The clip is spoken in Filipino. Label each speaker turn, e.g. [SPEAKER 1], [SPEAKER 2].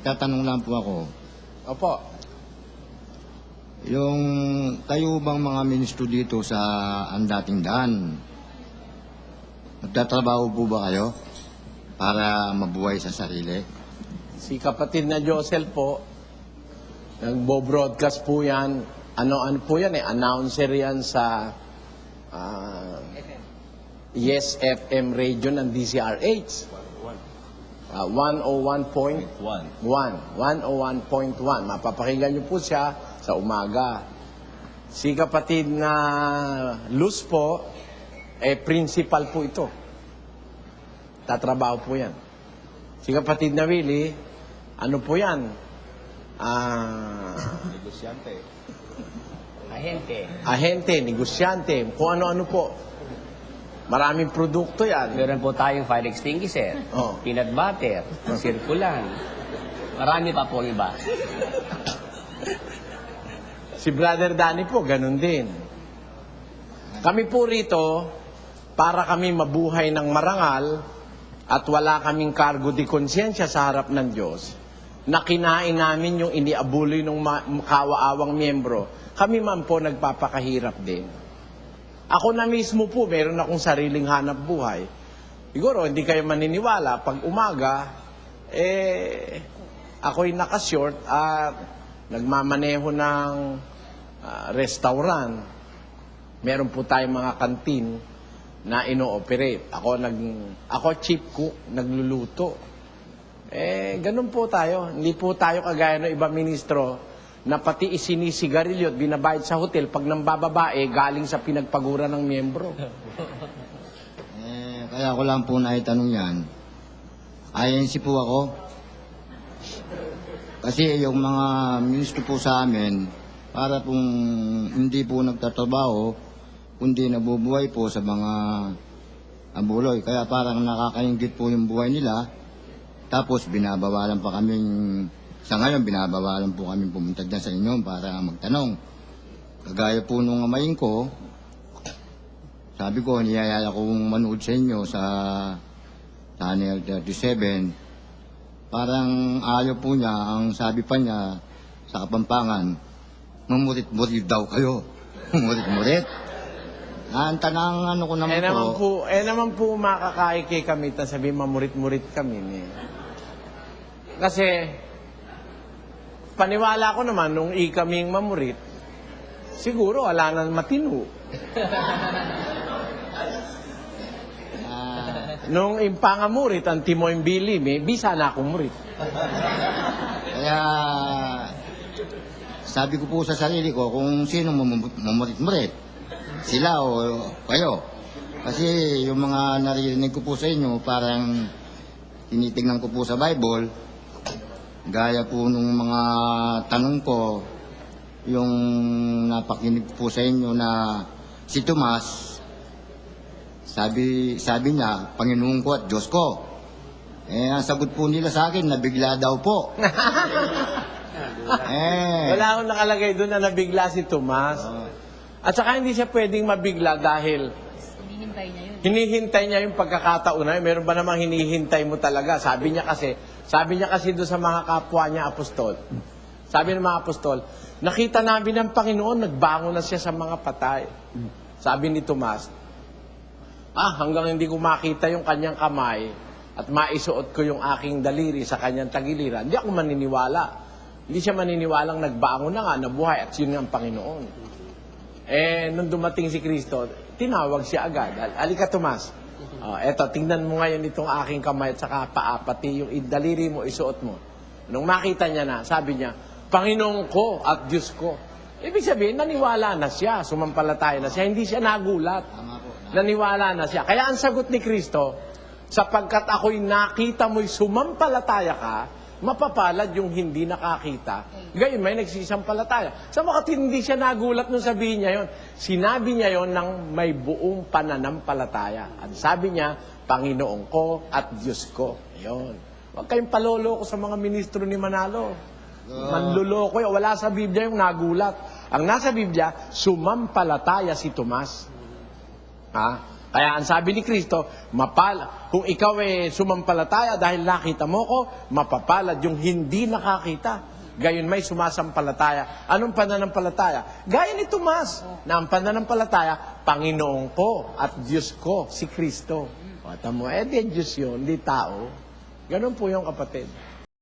[SPEAKER 1] magtatanong lang po ako.
[SPEAKER 2] Opo.
[SPEAKER 1] Yung kayo bang mga ministro dito sa ang dating daan, nagtatrabaho po ba kayo para mabuhay sa sarili?
[SPEAKER 2] Si kapatid na Josel po, nagbo-broadcast po yan. Ano, ano po yan eh, announcer yan sa ah, Yes FM radio ng DCRH. Ah, 101.1. 101.1. Mapapakinggan niyo po siya sa umaga. Si kapatid na Luz po, eh, principal po ito. Tatrabaho po yan. Si kapatid na Willie, ano po yan? Ah,
[SPEAKER 3] Ahente.
[SPEAKER 2] ahente, negosyante, kung ano-ano po. Maraming produkto yan.
[SPEAKER 3] Meron po tayong fire extinguisher,
[SPEAKER 2] Oh.
[SPEAKER 3] peanut butter, sirkulan. Marami pa po iba.
[SPEAKER 2] Si Brother Danny po, ganun din. Kami po rito, para kami mabuhay ng marangal at wala kaming cargo di konsyensya sa harap ng Diyos, na kinain namin yung iniabuloy ng ma- kawaawang miyembro, kami man po nagpapakahirap din. Ako na mismo po, meron akong sariling hanap buhay. Siguro, hindi kayo maniniwala, pag umaga, eh, ako'y nakashort at nagmamaneho ng ah, restaurant. Meron po tayong mga kantin na ino-operate. Ako, nag, ako chief cook, nagluluto. Eh, ganun po tayo. Hindi po tayo kagaya ng iba ministro na pati isinisigarilyo at binabayad sa hotel pag nang galing sa pinagpagura ng miyembro.
[SPEAKER 1] Eh, kaya ko lang po naitanong yan. INC po ako. Kasi yung mga ministro po sa amin, para pong hindi po nagtatrabaho, kundi nabubuhay po sa mga abuloy. Kaya parang nakakaingit po yung buhay nila. Tapos binabawalan pa kaming, sa ngayon binabawalan po kami pumunta dyan sa inyo para magtanong. Kagaya po nung amayin ko, sabi ko, niyayaya kong manood sa inyo sa Channel 37. Parang ayaw po niya, ang sabi pa niya sa Kapampangan, mamurit-murit daw kayo. Murit-murit. Ang tanang ano ko naman
[SPEAKER 2] Eh naman
[SPEAKER 1] po,
[SPEAKER 2] eh naman po makakain kay kami, ta sabi mamurit-murit kami. Eh. Kasi, paniwala ko naman, nung ikaming mamurit, siguro wala na matino.
[SPEAKER 1] ah,
[SPEAKER 2] Nung impangamurit, ang timoy bili, may bisa na akong murit.
[SPEAKER 1] kaya sabi ko po sa sarili ko kung sino mamurit-murit. Sila o kayo. Kasi yung mga naririnig ko po sa inyo, parang tinitingnan ko po sa Bible, gaya po nung mga tanong ko, yung napakinig po sa inyo na si Tomas, sabi, sabi niya, Panginoon ko at Diyos ko. Eh, ang sagot po nila sa akin, nabigla daw po. eh,
[SPEAKER 2] Wala akong nakalagay doon na nabigla si Tomas. At saka hindi siya pwedeng mabigla dahil
[SPEAKER 4] Hinihintay niya yun.
[SPEAKER 2] hinihintay niya yung pagkakataon na yun. Meron ba namang hinihintay mo talaga? Sabi niya kasi, sabi niya kasi doon sa mga kapwa niya apostol. Sabi ng mga apostol, nakita namin ng Panginoon, nagbangon na siya sa mga patay. Sabi ni Tomas, ah, hanggang hindi ko makita yung kanyang kamay at maisuot ko yung aking daliri sa kanyang tagiliran, hindi ako maniniwala. Hindi siya maniniwalang nagbangon na nga, nabuhay at yun ang Panginoon. Eh, nung dumating si Kristo, tinawag siya agad. Al- Alika, Tomas. Oh, eto, tingnan mo ngayon itong aking kamay at saka paa, pati yung daliri mo, isuot mo. Nung makita niya na, sabi niya, Panginoon ko at Diyos ko. Ibig sabihin, naniwala na siya, sumampalataya na siya, hindi siya nagulat. Naniwala na siya. Kaya ang sagot ni Kristo, sapagkat ako'y nakita mo'y sumampalataya ka, mapapalad yung hindi nakakita. Gayon may nagsisampalataya. Sa mga hindi siya nagulat nung sabihin niya yon. Sinabi niya yon ng may buong pananampalataya. At sabi niya, Panginoon ko at Diyos ko. Yun. Huwag kayong paloloko sa mga ministro ni Manalo. Manluloko yun. Wala sa Biblia yung nagulat. Ang nasa Biblia, sumampalataya si Tomas. Ha? Kaya ang sabi ni Kristo, mapal, kung ikaw ay sumampalataya dahil nakita mo ko, mapapalad yung hindi nakakita. Gayon may sumasampalataya. Anong pananampalataya? Gaya ni Tomas, na ang pananampalataya, Panginoon ko at Diyos ko, si Kristo. O, tamo, eh, di Diyos yun, di tao. Ganun po yung kapatid.